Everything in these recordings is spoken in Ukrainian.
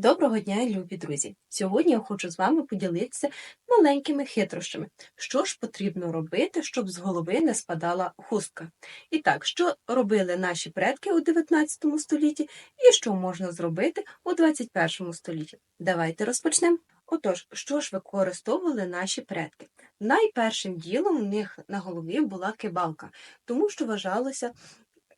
Доброго дня, любі друзі! Сьогодні я хочу з вами поділитися маленькими хитрощами. Що ж потрібно робити, щоб з голови не спадала хустка? І так, що робили наші предки у 19 столітті, і що можна зробити у 21 столітті? Давайте розпочнемо. Отож, що ж використовували наші предки? Найпершим ділом у них на голові була кибалка, тому що вважалося,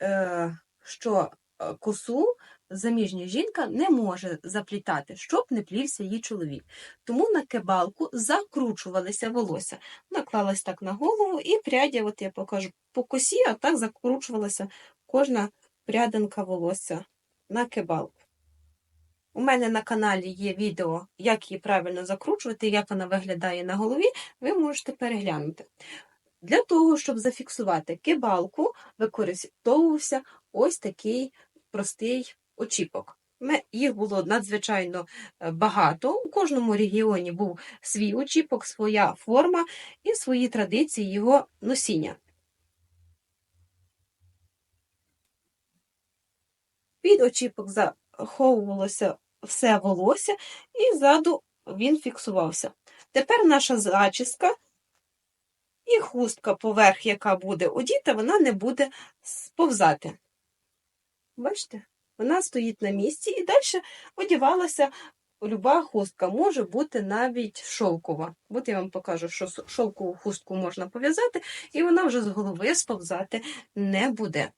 е, що е, косу заміжня жінка не може заплітати, щоб не плівся її чоловік. Тому на кебалку закручувалися волосся. Наклалась так на голову, і прядя, от я покажу по косі, а так закручувалася кожна прядинка волосся на кебалку. У мене на каналі є відео, як її правильно закручувати, як вона виглядає на голові, ви можете переглянути. Для того, щоб зафіксувати кибалку, використовувався ось такий простий очіпок. Їх було надзвичайно е, багато. У кожному регіоні був свій очіпок, своя форма і свої традиції його носіння. Під очіпок заховувалося все волосся, і ззаду він фіксувався. Тепер наша зачіска і хустка поверх, яка буде одіта, вона не буде сповзати. Бачите? Вона стоїть на місці і далі одівалася люба хустка. Може бути навіть шовкова. От я вам покажу, що шовкову хустку можна пов'язати, і вона вже з голови сповзати не буде.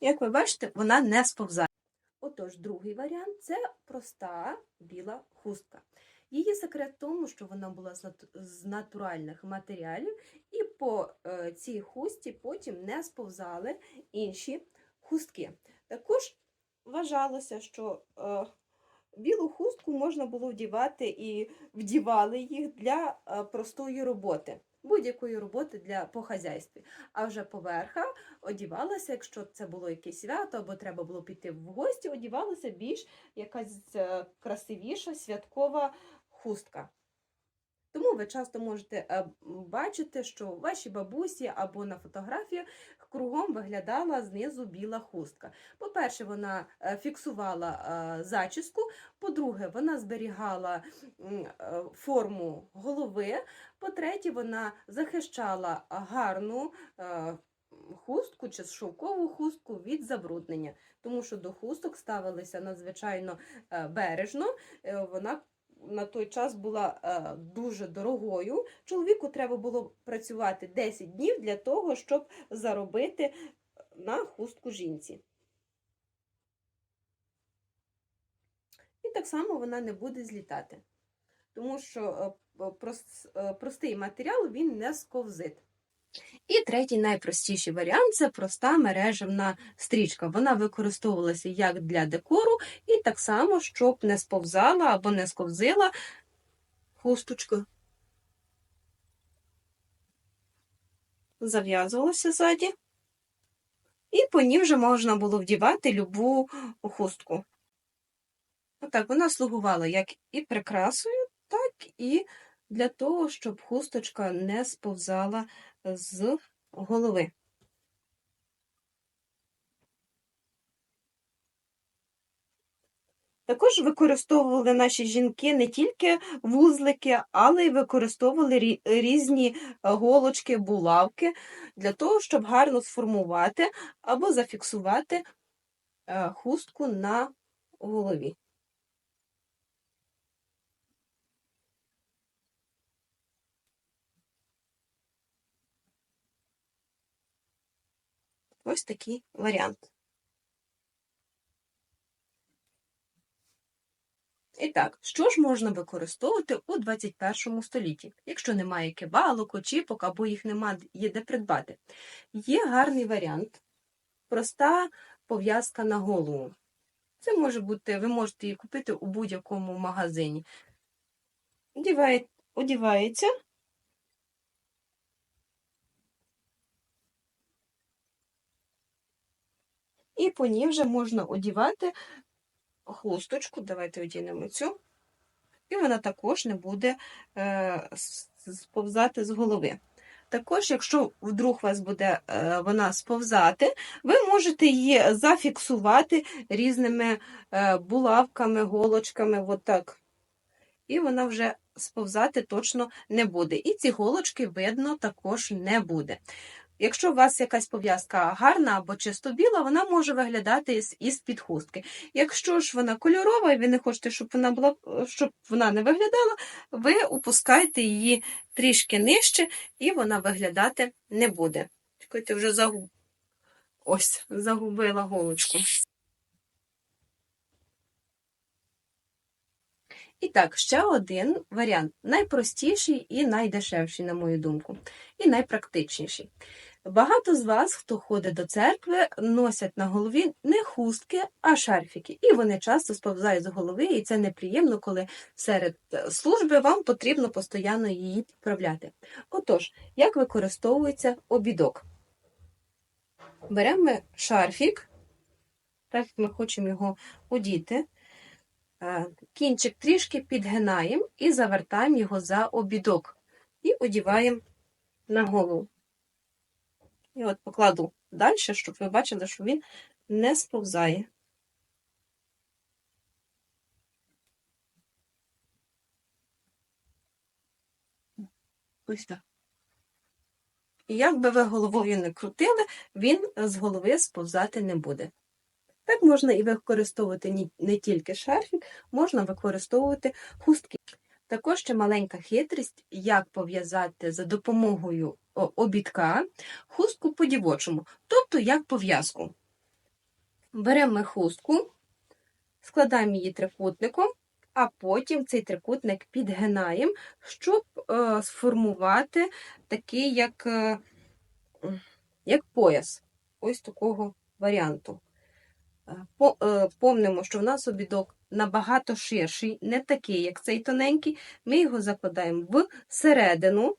Як ви бачите, вона не сповзає. Отож, другий варіант це проста біла хустка. Її секрет в тому, що вона була з нат- з натуральних матеріалів, і по е, цій хусті потім не сповзали інші хустки. Також вважалося, що е, білу хустку можна було вдівати і вдівали їх для е, простої роботи, будь-якої роботи для по хазяйстві. А вже поверха одівалася, якщо це було якесь свято або треба було піти в гості, одівалася більш якась красивіша святкова хустка. Тому ви часто можете е, бачити, що у вашій бабусі або на фотографіях кругом виглядала знизу біла хустка. По-перше, вона е, фіксувала е, зачіску, по-друге, вона зберігала форму голови, по-третє, вона захищала гарну хустку чи шовкову хустку від забруднення, тому що до хусток ставилися надзвичайно бережно. Вона на той час була е, дуже дорогою. Чоловіку треба було працювати 10 днів для того, щоб заробити на хустку жінці. І так само вона не буде злітати, тому що е, е, простий матеріал він не сковзить. І третій найпростіший варіант це проста мережевна стрічка. Вона використовувалася як для декору, і так само, щоб не сповзала або не сковзила хусточка. Зав'язувалася ззаді. І по ній вже можна було вдівати любу хустку. Отак, вона слугувала як і прикрасою, так і для того, щоб хусточка не сповзала з голови. Також використовували наші жінки не тільки вузлики, але й використовували різні е, голочки, булавки для того, щоб гарно сформувати або зафіксувати е, хустку на голові. Ось такий варіант. І так, що ж можна використовувати у 21 столітті, якщо немає кибалок, очіпок або їх нема є де придбати? Є гарний варіант проста пов'язка на голову. Це може бути, ви можете її купити у будь-якому магазині. Одіває- Одівається. І по ній вже можна одівати хусточку. Давайте одінемо цю. І вона також не буде е, сповзати з голови. Також, якщо вдруг вас буде е, вона сповзати, ви можете її зафіксувати різними е, булавками, голочками, отак. І вона вже сповзати точно не буде. І ці голочки видно також не буде. Якщо у вас якась пов'язка гарна або чисто біла, вона може виглядати із- із-під хустки. Якщо ж вона кольорова, і ви не хочете, щоб вона була, щоб вона не виглядала, ви опускаєте її трішки нижче, і вона виглядати не буде. Чекайте, вже загуб... Ось, загубила голочку. І так, ще один варіант найпростіший і найдешевший, на мою думку, і найпрактичніший. Багато з вас, хто ходить до церкви, носять на голові не хустки, а шарфіки. І вони часто сповзають з голови, і це неприємно, коли серед е, служби вам потрібно постійно її підправляти. Отож, як використовується обідок? Беремо шарфік, так як ми хочемо його одіти. Е, Кінчик трішки підгинаємо і завертаємо його за обідок. І одіваємо на голову. І от покладу далі, щоб ви бачили, що він не сповзає. Ось так. І як би ви головою не крутили, він з голови сповзати не буде. Так можна і використовувати не тільки шарфік, можна використовувати хустки. Також ще маленька хитрість, як пов'язати за допомогою обідка хустку по-дівочому, тобто як пов'язку. Беремо ми хустку, складаємо її трикутником, а потім цей трикутник підгинаємо, щоб е, сформувати такий, як, е, як пояс. Ось такого варіанту. Е, по- е, Помнимо, що в нас обідок набагато ширший, не такий, як цей тоненький. Ми його закладаємо в середину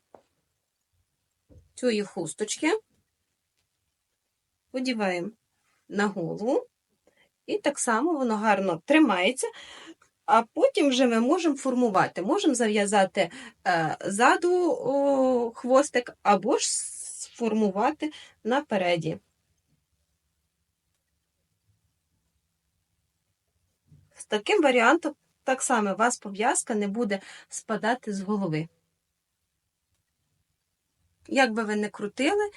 цієї хусточки, одіваємо на голову, і так само воно гарно тримається. А потім вже ми можемо формувати. Можемо зав'язати е, ззаду хвостик, або ж сформувати напереді. З таким варіантом так само у вас пов'язка не буде спадати з голови. Як би ви не крутили,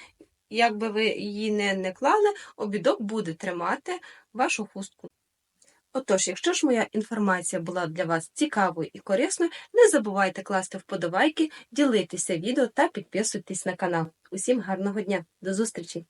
як би ви її не, не клали, обідок буде тримати вашу хустку. Отож, якщо ж моя інформація була для вас цікавою і корисною, не забувайте класти вподобайки, ділитися відео та підписуйтесь на канал. Усім гарного дня! До зустрічі!